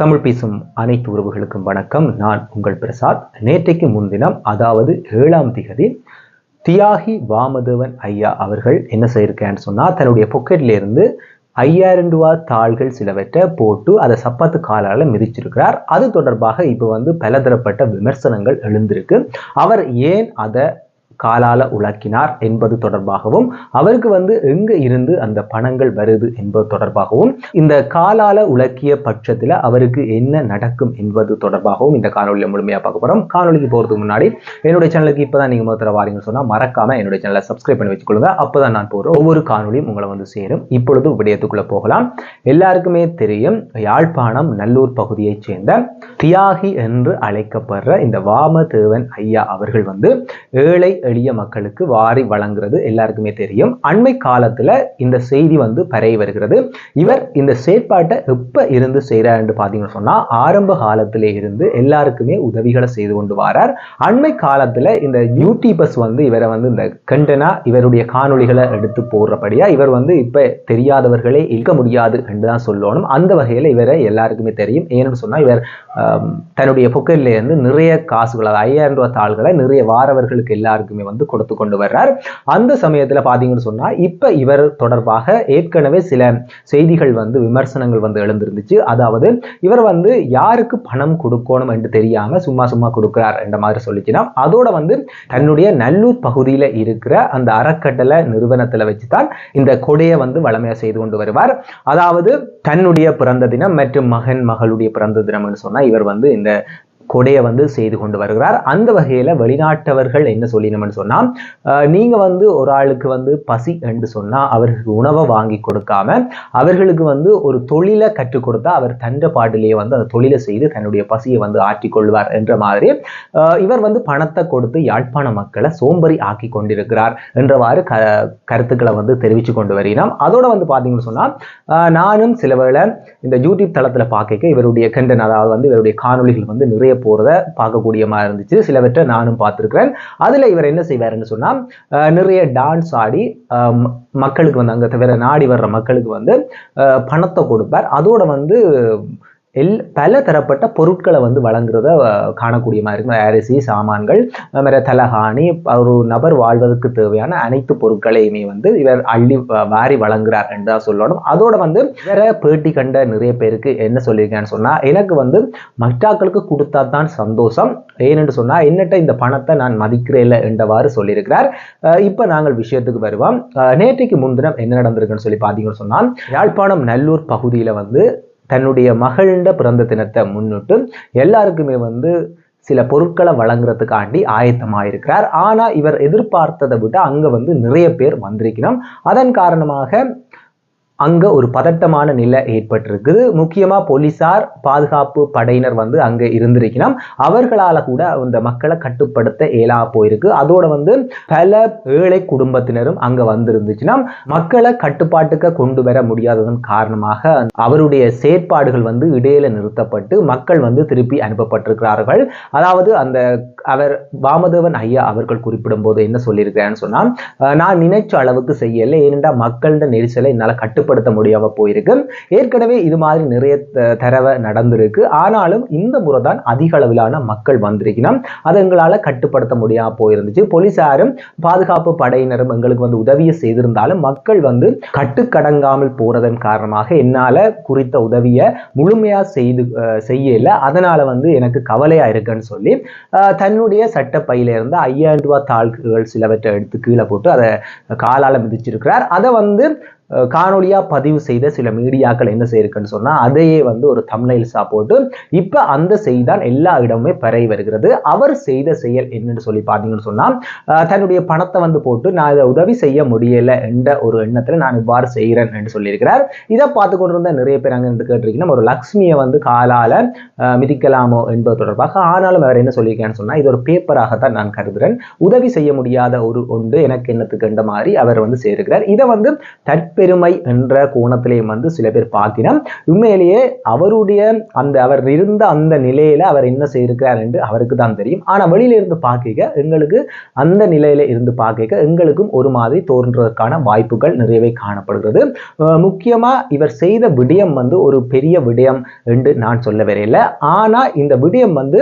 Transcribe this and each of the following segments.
தமிழ் பேசும் அனைத்து உறவுகளுக்கும் வணக்கம். நான் உங்கள் பிரசாத். நேற்றைக்கு முன்தினம் அதாவது ஏழாம் திகதி தியாகி வாமதேவன் ஐயா அவர்கள் என்ன செய்யிருக்கேன்னு சொன்னால் தன்னுடைய பொக்கெட்லேருந்து ஐயாயிரம் ரூபா தாள்கள் சிலவற்றை போட்டு அதை சப்பாத்து காலால் மிதிச்சிருக்கிறார். அது தொடர்பாக இப்போ வந்து பலதரப்பட்ட விமர்சனங்கள் எழுந்திருக்கு. அவர் ஏன் அதை காலால உழக்கினார் என்பது தொடர்பாகவும் அவருக்கு வந்து எங்க இருந்து அந்த பணங்கள் வருது என்பது தொடர்பாகவும் இந்த காலால உழக்கிய பட்சத்தில் அவருக்கு என்ன நடக்கும் என்பது தொடர்பாகவும் இந்த காணொலியில் முழுமையாக பார்க்க போகிறோம் காணொலிக்கு போகிறதுக்கு முன்னாடி என்னுடைய சேனலுக்கு இப்பதான் நீங்கள் முதல்ல வாரீங்கன்னு சொன்னால் மறக்காம என்னுடைய சேனலை சப்ஸ்கிரைப் பண்ணி வச்சுக்கொள்ளுங்க. அப்பதான் நான் போற ஒவ்வொரு காணொலியும் உங்களை வந்து சேரும். இப்பொழுது விடயத்துக்குள்ளே போகலாம். எல்லாருக்குமே தெரியும் யாழ்ப்பாணம் நல்லூர் பகுதியைச் சேர்ந்த தியாகி என்று அழைக்கப்படுற இந்த வாமதேவன் ஐயா அவர்கள் வந்து ஏழை எளிய மக்களுக்கு வாரி வழங்குறது எல்லாருக்குமே தெரியும். அண்மை காலத்துல இந்த செய்தி வந்து பரவி வருகிறது. இவர் இந்த செயற்பாட்டை எப்ப இருந்து செய்யறாருன்னு பார்த்தீங்கன்னு சொன்னா ஆரம்ப காலத்திலே இருந்து எல்லாருக்குமே உதவிகளை செய்து கொண்டு வரார். அண்மை காலத்துல இந்த யூடியூபர்ஸ் வந்து இவரை வந்து இந்த கண்டனா இவருடைய காணொளிகளை எடுத்து போடுறபடியா இவர் வந்து இப்ப தெரியாதவர்களே இருக்க முடியாது என்று தான் சொல்லணும். அந்த வகையில இவரை எல்லாருக்குமே தெரியும். ஏன்னு சொன்னா இவர் தன்னுடைய பொக்கெட்ல இருந்து நிறைய காசுகள் அதாவது ஐயாயிரம் ரூபாய் தாள்களை நிறைய வாரவர்களுக்கு எல்லாருக்குமே எல்லாத்துக்குமே வந்து கொடுத்து கொண்டு வர்றார். அந்த சமயத்தில் பார்த்தீங்கன்னு சொன்னால் இப்போ இவர் தொடர்பாக ஏற்கனவே சில செய்திகள் வந்து விமர்சனங்கள் வந்து எழுந்திருந்துச்சு. அதாவது இவர் வந்து யாருக்கு பணம் கொடுக்கணும் என்று தெரியாமல் சும்மா சும்மா கொடுக்குறார் என்ற மாதிரி சொல்லிச்சுன்னா அதோட வந்து தன்னுடைய நல்லூர் பகுதியில் இருக்கிற அந்த அறக்கட்டளை நிறுவனத்தில் வச்சு தான் இந்த கொடையை வந்து வளமையாக செய்து கொண்டு வருவார். அதாவது தன்னுடைய பிறந்த தினம் மற்றும் மகன் மகளுடைய பிறந்த தினம்னு சொன்னால் இவர் வந்து இந்த கொடையை வந்து செய்து கொண்டு வருகிறார். அந்த வகையில வெளிநாட்டவர்கள் என்ன சொல்லினோம்னு சொன்னா நீங்கள் நீங்க வந்து ஒரு ஆளுக்கு வந்து பசி என்று சொன்னா அவர்களுக்கு உணவை வாங்கி கொடுக்காம அவர்களுக்கு வந்து ஒரு தொழிலை கற்றுக் கொடுத்தா அவர் தன்ற பாட்டிலேயே வந்து அந்த தொழிலை செய்து தன்னுடைய பசியை வந்து ஆற்றிக்கொள்வார் என்ற மாதிரி இவர் வந்து பணத்தை கொடுத்து யாழ்ப்பாண மக்களை சோம்பரி ஆக்கி கொண்டிருக்கிறார் என்றவாறு க கருத்துக்களை வந்து தெரிவித்து கொண்டு வருகிறோம். அதோட வந்து பார்த்தீங்கன்னு சொன்னா நானும் சில வேளை இந்த யூடியூப் தளத்துல பார்க்க இவருடைய கண்டன் அதாவது வந்து இவருடைய காணொளிகள் வந்து நிறைய போறத பார்க்கக்கூடிய மாதிரி இருந்துச்சு. சிலவற்றை நானும் பார்த்திருக்கிறேன். அதுல இவர் என்ன செய்வாருன்னு சொன்னா அஹ், நிறைய டான்ஸ் ஆடி மக்களுக்கு வந்து அங்க தவிர நாடி வர்ற மக்களுக்கு வந்து பணத்தை கொடுப்பார். அதோட வந்து எல் பல தரப்பட்ட பொருட்களை வந்து வழங்குறத காணக்கூடிய மாதிரி இருக்கும் அரிசி சாமான்கள் அது தலகாணி ஒரு நபர் வாழ்வதற்கு தேவையான அனைத்து பொருட்களையுமே வந்து இவர் அள்ளி வாரி வழங்குறார் என்று தான் சொல்லணும். அதோட வந்து வேற பேட்டி கண்ட நிறைய பேருக்கு என்ன சொல்லியிருக்கேன்னு சொன்னால் எனக்கு வந்து மற்றாக்களுக்கு கொடுத்தா தான் சந்தோஷம். ஏனென்று சொன்னால் என்னட்ட இந்த பணத்தை நான் மதிக்கிறேன் என்றவாறு சொல்லியிருக்கிறார். இப்போ நாங்கள் விஷயத்துக்கு வருவோம். நேற்றைக்கு முன்தினம் என்ன நடந்திருக்குன்னு சொல்லி பார்த்தீங்கன்னு சொன்னால் யாழ்ப்பாணம் நல்லூர் பகுதியில் வந்து தன்னுடைய மகளிண்ட பிறந்த தினத்தை முன்னிட்டு எல்லாருக்குமே வந்து சில பொருட்களை வழங்குறதுக்காண்டி ஆயத்தமாயிருக்கிறார். ஆனா இவர் எதிர்பார்த்ததை விட அங்க வந்து நிறைய பேர் வந்திருக்கணும் அதன் காரணமாக அங்கே ஒரு பதட்டமான நிலை ஏற்பட்டிருக்குது. முக்கியமா போலீசார் பாதுகாப்பு படையினர் வந்து அங்க இருந்திருக்கணும் அவர்களால கூட அந்த மக்களை கட்டுப்படுத்த இயலா போயிருக்கு. அதோட வந்து பல ஏழை குடும்பத்தினரும் அங்கே வந்திருந்துச்சுன்னா மக்களை கட்டுப்பாட்டுக்கு கொண்டு வர முடியாததன் காரணமாக அவருடைய செயற்பாடுகள் வந்து இடையில நிறுத்தப்பட்டு மக்கள் வந்து திருப்பி அனுப்பப்பட்டிருக்கிறார்கள். அதாவது அந்த அவர் வாமதேவன் ஐயா அவர்கள் குறிப்பிடும் போது என்ன சொல்லியிருக்கிறான்னு சொன்னா நான் நினைச்ச அளவுக்கு செய்யலை. ஏனென்றால் மக்களிட நெரிசலை என்னால் கட்டுப்படுத்த முடியாமல் போயிருக்கு. ஏற்கனவே இது மாதிரி நிறைய த- தடவை நடந்திருக்கு. ஆனாலும் இந்த முறை தான் அதிக அளவிலான மக்கள் வந்திருக்கணும். அதை எங்களால் கட்டுப்படுத்த முடியாமல் போயிருந்துச்சு. போலீசாரும் பாதுகாப்பு படையினரும் எங்களுக்கு வந்து உதவியை செய்திருந்தாலும் மக்கள் வந்து கட்டுக்கடங்காமல் போறதன் காரணமாக என்னால் குறித்த உதவியை முழுமையாக செய்து செய்யலை செய்யல. அதனால வந்து எனக்கு கவலையாக இருக்குன்னு சொல்லி தன்னுடைய சட்டப்பையில இருந்து ஐயாயிரம் ரூபாய் தாள்கள் சிலவற்றை எடுத்து கீழே போட்டு அதை காலால மிதிச்சிருக்கிறார். அதை வந்து காணொலியாக பதிவு செய்த சில மீடியாக்கள் என்ன செய்யிருக்குன்னு சொன்னா அதையே வந்து ஒரு தம்னைல்ஸாக போட்டு இப்ப அந்த செய்தான் எல்லா இடமுமே பரவி வருகிறது. அவர் செய்த செயல் என்னன்னு சொல்லி பார்த்தீங்கன்னு சொன்னா தன்னுடைய பணத்தை வந்து போட்டு நான் இதை உதவி செய்ய முடியலை என்ற ஒரு எண்ணத்தில் நான் இவ்வாறு செய்கிறேன் என்று சொல்லியிருக்கிறார். இதை பார்த்து கொண்டிருந்த நிறைய பேர் அங்கே இருந்து கேட்டிருக்கீங்கன்னா ஒரு லக்ஷ்மியை வந்து காலால அஹ், மிதிக்கலாமோ என்பது தொடர்பாக ஆனாலும் அவர் என்ன சொல்லியிருக்கான்னு சொன்னால் இது ஒரு பேப்பராகத்தான் நான் கருதுகிறேன் உதவி செய்ய முடியாத ஒரு ஒன்று எனக்கு என்னத்துக்கு? என்ற மாதிரி அவர் வந்து சேர்க்கிறார். இதை வந்து தட் தற்பெருமை என்ற கோணத்திலையும் வந்து சில பேர் பார்க்கிறோம். உண்மையிலேயே அவருடைய அந்த அவர் இருந்த அந்த நிலையில அவர் என்ன செய்திருக்கிறார் என்று அவருக்கு தான் தெரியும். ஆனால் வெளியில இருந்து பார்க்க எங்களுக்கு அந்த நிலையில இருந்து பார்க்க எங்களுக்கும் ஒரு மாதிரி தோன்றதற்கான வாய்ப்புகள் நிறையவே காணப்படுகிறது. முக்கியமாக இவர் செய்த விடயம் வந்து ஒரு பெரிய விடயம் என்று நான் சொல்ல வரையில்லை ஆனால் இந்த விடயம் வந்து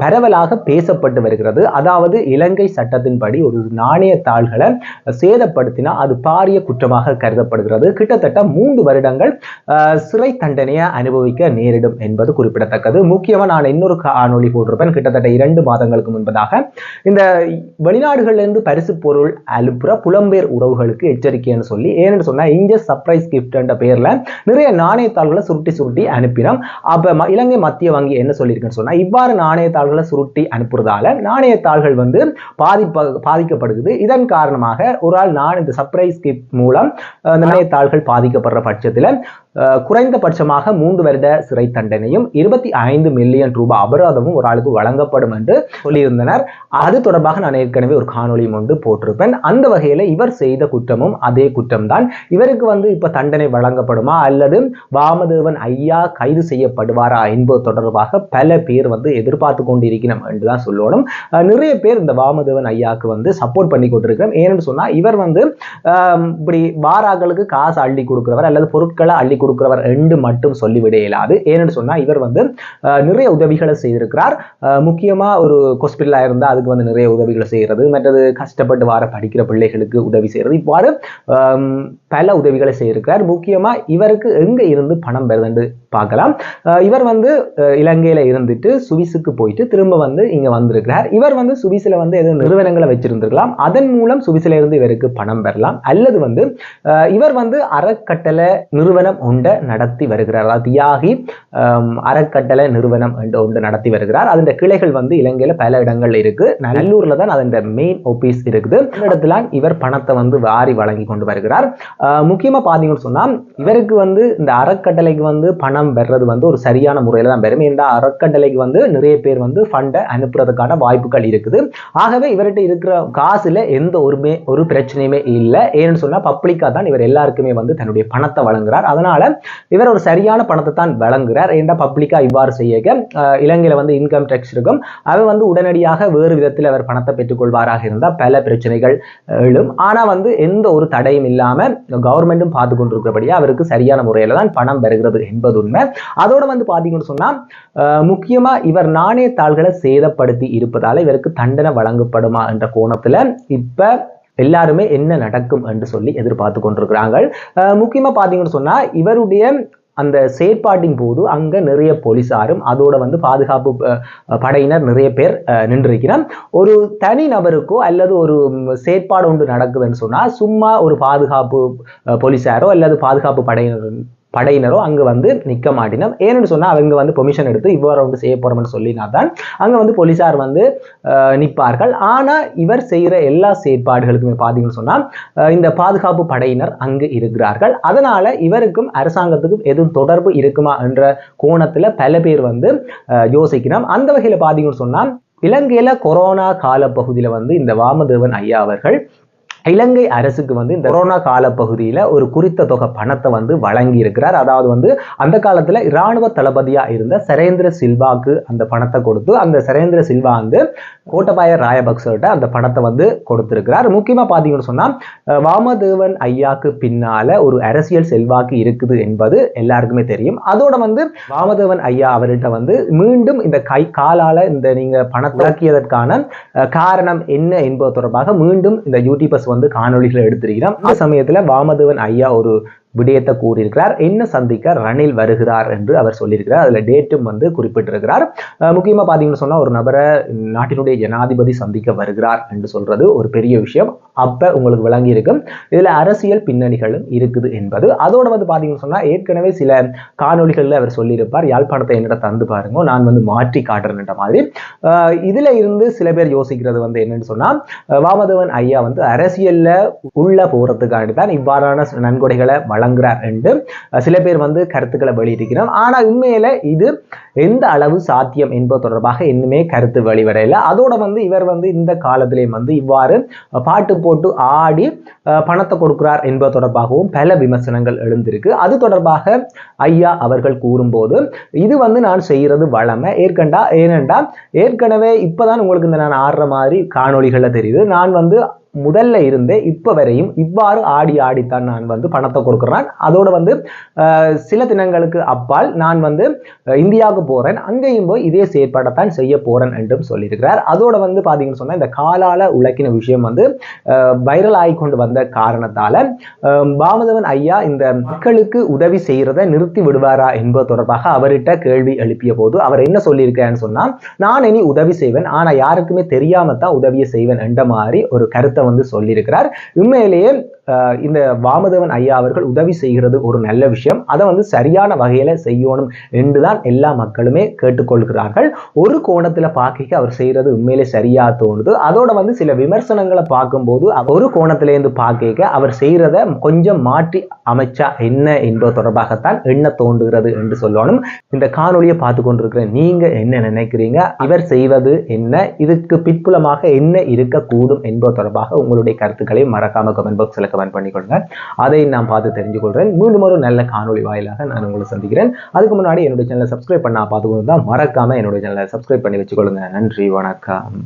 பரவலாக பேசப்பட்டு வருகிறது. அதாவது இலங்கை சட்டத்தின்படி ஒரு நாணய தாள்களை சேதப்படுத்தினா அது பாரிய குற்றமாக கருதப்படுகிறது. கிட்டத்தட்ட மூன்று வருடங்கள் சிறை தண்டனையை அனுபவிக்க நேரிடும் என்பது குறிப்பிடத்தக்கது. முக்கியமாக நான் இன்னொரு காணொளி போட்டிருப்பேன். கிட்டத்தட்ட இரண்டு மாதங்களுக்கு முன்பதாக. இந்த வெளிநாடுகளிலிருந்து பரிசு பொருள் அனுப்புற புலம்பெயர் உறவுகளுக்கு எச்சரிக்கைன்னு சொல்லி ஏன்னு சொன்னால் இங்கே சர்ப்ரைஸ் கிஃப்ட் என்ற பெயர்ல நிறைய நாணயத்தாள்களை சுருட்டி சுருட்டி அனுப்பினோம். அப்ப இலங்கை மத்திய வங்கி என்ன சொல்லியிருக்குன்னு சொன்னால் இவ்வாறு நாணயத்தாள்களை சுருட்டி அனுப்புறதால நாணயத்தாள்கள் வந்து பாதிப்ப பாதிக்கப்படுகிறது. இதன் காரணமாக ஒரு ஆள் நான் இந்த சர்ப்ரைஸ் கிஃப்ட் மூலம் நாணயத்தாள்கள் பாதிக்கப்படுற பட்சத்தில் குறைந்தபட்சமாக மூன்று வருட சிறை தண்டனையும் இருபத்தி ஐந்து மில்லியன் ரூபாய் அபராதமும் ஒரு ஆளுக்கு வழங்கப்படும் என்று சொல்லியிருந்தனர். அது தொடர்பாக நான் ஏற்கனவே ஒரு காணொளியும் ஒன்று போட்டிருப்பேன். அந்த வகையில இவர் செய்த குற்றமும் அதே குற்றம்தான். இவருக்கு வந்து இப்ப தண்டனை வழங்கப்படுமா? அல்லது வாமதேவன் ஐயா கைது செய்யப்படுவாரா என்பது தொடர்பாக பல பேர் வந்து எதிர்பார்த்து கொண்டிருக்கிறோம் என்றுதான் சொல்லணும். நிறைய பேர் இந்த வாமதேவன் ஐயாக்கு வந்து சப்போர்ட் பண்ணி கொண்டிருக்கிறோம். ஏன்னு சொன்னா இவர் வந்து இப்படி வாராக்களுக்கு காசு அள்ளி கொடுக்கிறவர் அல்லது பொருட்களை அள்ளி கொடுக்கிறவர் என்று மட்டும் சொல்லிவிட இயலாது. ஏன்னு சொன்னா இவர் வந்து நிறைய உதவிகளை செய்திருக்கிறார். அஹ், முக்கியமா ஒரு ஹாஸ்பிட்டலாக இருந்தா அதுக்கு வந்து நிறைய உதவிகளை செய்யறது மற்றது கஷ்டப்பட்டு வார படிக்கிற பிள்ளைகளுக்கு உதவி செய்யறது இவ்வாறு பல உதவிகளை செய்திருக்கிறார். முக்கியமா இவருக்கு எங்க இருந்து பணம் வருதுன்னு பார்க்கலாம். இவர் வந்து இலங்கையில் இருந்துட்டு சுவிஸுக்கு போயிட்டு திரும்ப வந்து இங்கே வந்திருக்கிறார். இவர் வந்து சுவிஸ்ல வந்து ஏதோ நிறுவனங்களை வச்சிருந்திருக்கலாம். அதன் மூலம் சுவிஸ்ல இருந்து இவருக்கு பணம் பெறலாம். அல்லது வந்து இவர் வந்து அறக்கட்டளை நிறுவனம் ஒன்றை நடத்தி வருகிறார். அதாவது தியாகி அறக்கட்டளை நிறுவனம் ஒன்று நடத்தி வருகிறார். அதன் கிளைகள் வந்து இலங்கையில் பல இடங்கள் இருக்கு. நல்லூர்ல தான் அதன் மெயின் ஆஃபீஸ் இருக்குது. இடத்துல இவர் பணத்தை வந்து வாரி வழங்கி கொண்டு வருகிறார். முக்கியமாக பார்த்தீங்கன்னு சொன்னால் இவருக்கு வந்து இந்த அறக்கட்டளைக்கு வந்து பணம் பெறது வந்து ஒரு சரியான முறையில் தான் பெறும் ஏன்னா அறக்கட்டளைக்கு வந்து நிறைய பேர் வந்து ஃபண்டை அனுப்புறதுக்கான வாய்ப்புகள் இருக்குது. ஆகவே இவர்கிட்ட இருக்கிற காசுல எந்த ஒருமே ஒரு பிரச்சனையுமே இல்லை. ஏன்னு சொன்னா பப்ளிக்கா தான் இவர் எல்லாருக்குமே வந்து தன்னுடைய பணத்தை வழங்குறார். அதனால இவர் ஒரு சரியான பணத்தை தான் வழங்குறார். ஏன்டா பப்ளிக்கா இவ்வாறு செய்ய இலங்கையில் வந்து இன்கம் டேக்ஸ் இருக்கும். அவர் வந்து உடனடியாக வேறு விதத்தில் அவர் பணத்தை பெற்றுக்கொள்வாராக இருந்தால் பல பிரச்சனைகள் எழும். ஆனால் வந்து எந்த ஒரு தடையும் இல்லாமல் கவர்மெண்ட்டும் பார்த்து கொண்டிருக்கிறபடியா அவருக்கு சரியான முறையில் தான் பணம் பெறுகிறது என்பது உண்மை அதோட வந்து பார்த்தீங்கன்னு சொன்னா முக்கியமாக முக்கியமா இவர் நாணயத்தாள்களை சேதப்படுத்தி இருப்பதால் இவருக்கு தண்டனை வழங்கப்படுமா என்ற கோணத்துல இப்ப எல்லாருமே என்ன நடக்கும் என்று சொல்லி எதிர்பார்த்து கொண்டிருக்கிறாங்க. அஹ், முக்கியமா சொன்னால் சொன்னா இவருடைய அந்த செயற்பாட்டின் போது அங்க நிறைய போலீசாரும் அதோட வந்து பாதுகாப்பு படையினர் நிறைய பேர் அஹ், நின்றிருக்கிறார் ஒரு தனி நபருக்கோ அல்லது ஒரு செயற்பாடு ஒன்று நடக்குதுன்னு சொன்னா சும்மா ஒரு பாதுகாப்பு போலீஸாரோ போலீசாரோ அல்லது பாதுகாப்பு படையினர் படையினரோ அங்கே வந்து நிற்க மாட்டினோம் ஏன்னு சொன்னா அவங்க வந்து பொமிஷன் எடுத்து இவ்வாறு வந்து செய்ய போறோம்னு சொல்லினா தான் அங்க வந்து போலீசார் வந்து நிற்பார்கள். ஆனா இவர் செய்யற எல்லா செயற்பாடுகளுக்குமே பார்த்தீங்கன்னு சொன்னா அஹ், இந்த பாதுகாப்பு படையினர் அங்கு இருக்கிறார்கள். அதனால இவருக்கும் அரசாங்கத்துக்கும் எதுவும் தொடர்பு இருக்குமா என்ற கோணத்துல பல பேர் வந்து அஹ், யோசிக்கிறோம் அந்த வகையில பார்த்தீங்கன்னு சொன்னால் இலங்கையில் கொரோனா காலப்பகுதியில் வந்து இந்த வாமதேவன் ஐயா அவர்கள் இலங்கை அரசுக்கு வந்து இந்த கொரோனா காலப்பகுதியில ஒரு குறித்த தொகை பணத்தை வந்து வழங்கி இருக்கிறார் அதாவது வந்து அந்த காலத்துல இராணுவ தளபதியா இருந்த சரேந்திர சில்வாக்கு அந்த பணத்தை கொடுத்து அந்த சரேந்திர சில்வா வந்து கோட்டபாய ராயபக்சர்கிட்ட அந்த பணத்தை வந்து கொடுத்திருக்கிறார். முக்கியமா பாத்தீங்கன்னு சொன்னா அஹ், வாமதேவன் ஐயாக்கு பின்னால ஒரு அரசியல் செல்வாக்கு இருக்குது என்பது எல்லாருக்குமே தெரியும். அதோட வந்து வாமதேவன் ஐயா அவர்கிட்ட வந்து மீண்டும் இந்த கை காலால இந்த நீங்க பணத்தை இறக்கியதற்கான அஹ், காரணம் என்ன என்பது தொடர்பாக மீண்டும் இந்த யூடியூபர்ஸ் வந்து காணொளிகளை எடுத்திருக்கிறோம். அந்த சமயத்துல வாமதேவன் ஐயா ஒரு விடயத்தை கூறியிருக்கிறார். என்ன சந்திக்க ரணில் வருகிறார் என்று அவர் சொல்லியிருக்கிறார். அதுல டேட்டும் வந்து குறிப்பிட்டிருக்கிறார். முக்கியமாக முக்கியமா சொன்னால் சொன்னா ஒரு நபரை நாட்டினுடைய ஜனாதிபதி சந்திக்க வருகிறார் என்று சொல்றது ஒரு பெரிய விஷயம். அப்ப உங்களுக்கு விளங்கி இருக்கும் இதுல அரசியல் பின்னணிகளும் இருக்குது என்பது. அதோட வந்து பார்த்தீங்கன்னு சொன்னா ஏற்கனவே சில காணொளிகள்ல அவர் சொல்லியிருப்பார். யாழ்ப்பாணத்தை என்னிட தந்து பாருங்க. நான் வந்து மாற்றி காட்டுறேன்ற மாதிரி. இதில் இதுல இருந்து சில பேர் யோசிக்கிறது வந்து என்னன்னு சொன்னா வாமதவன் வாமதேவன் ஐயா வந்து அரசியல்ல உள்ள போறதுக்காண்டி தான் இவ்வாறான நன்கொடைகளை வழங்குறார் என்று சில பேர் வந்து கருத்துக்களை வெளியிட்டிருக்கிறோம் ஆனா உண்மையில இது எந்த அளவு சாத்தியம் என்பது தொடர்பாக இன்னுமே கருத்து வெளிவரையில அதோட வந்து இவர் வந்து இந்த காலத்திலேயும் வந்து இவ்வாறு பாட்டு போட்டு ஆடி அஹ், பணத்தை கொடுக்கிறார் என்பது தொடர்பாகவும் பல விமர்சனங்கள் எழுந்திருக்கு. அது தொடர்பாக ஐயா அவர்கள் கூறும்போது இது வந்து நான் செய்யறது வளமை ஏற்கண்டா ஏனென்றா ஏற்கனவே இப்பதான் உங்களுக்கு இந்த நான் ஆடுற மாதிரி காணொளிகள்ல தெரியுது. நான் வந்து முதல்ல இருந்தே இப்போ வரையும் இவ்வாறு ஆடி ஆடித்தான் நான் வந்து பணத்தை கொடுக்குறேன். அதோட வந்து சில தினங்களுக்கு அப்பால் நான் வந்து இந்தியாவுக்கு போறேன். அங்கேயும் போய் இதே செயற்பாடத்தான் செய்ய போறேன் என்றும் சொல்லியிருக்கிறார். அதோட வந்து பார்த்தீங்கன்னு சொன்னா இந்த காலால உழைக்கின விஷயம் வந்து வைரல் ஆகிக்கொண்டு வந்த காரணத்தால பாமதவன் ஐயா இந்த மக்களுக்கு உதவி செய்யறதை நிறுத்தி விடுவாரா என்பது தொடர்பாக அவர்கிட்ட கேள்வி எழுப்பிய போது அவர் என்ன சொல்லியிருக்காருன்னு சொன்னா நான் இனி உதவி செய்வேன். ஆனா யாருக்குமே தெரியாமல் தான் உதவியை செய்வேன் என்ற மாதிரி ஒரு கருத்தை வந்து சொல்லியிருக்கிறார். உண்மையிலேயே இந்த வாமதேவன் ஐயா அவர்கள் உதவி செய்கிறது ஒரு நல்ல விஷயம். அதை வந்து சரியான வகையில் செய்யணும் என்றுதான் எல்லா மக்களுமே கேட்டுக்கொள்கிறார்கள். ஒரு கோணத்தில் பார்க்க அவர் செய்கிறது உண்மையிலே சரியா தோணுது. அதோட வந்து சில விமர்சனங்களை பார்க்கும்போது ஒரு கோணத்திலேருந்து பார்க்க அவர் செய்கிறத கொஞ்சம் மாற்றி அமைச்சா என்ன என்பது தொடர்பாகத்தான் என்ன தோன்றுகிறது என்று சொல்லணும். இந்த காணொலியை பார்த்து கொண்டிருக்கிற நீங்க என்ன நினைக்கிறீங்க? இவர் செய்வது என்ன? இதுக்கு பிற்புலமாக என்ன இருக்கக்கூடும் என்பது தொடர்பாக உங்களுடைய கருத்துக்களை மறக்காம கமெண்ட் பாக்ஸ்ல கமெண்ட் பண்ணிக்கொள்ளுங்க. அதை நான் பார்த்து தெரிஞ்சு கொள்றேன் மீண்டும் ஒரு நல்ல காணொளி வாயிலாக நான் உங்களை சந்திக்கிறேன். அதுக்கு முன்னாடி என்னுடைய சேனலை சப்ஸ்கிரைப் பண்ணால் பார்த்துக்கொண்டு தான் மறக்காம என்னுடைய சேனலை சப்ஸ்கிரைப் பண்ணி வச்சுக்கொள்ளுங்க. நன்றி வணக்கம்.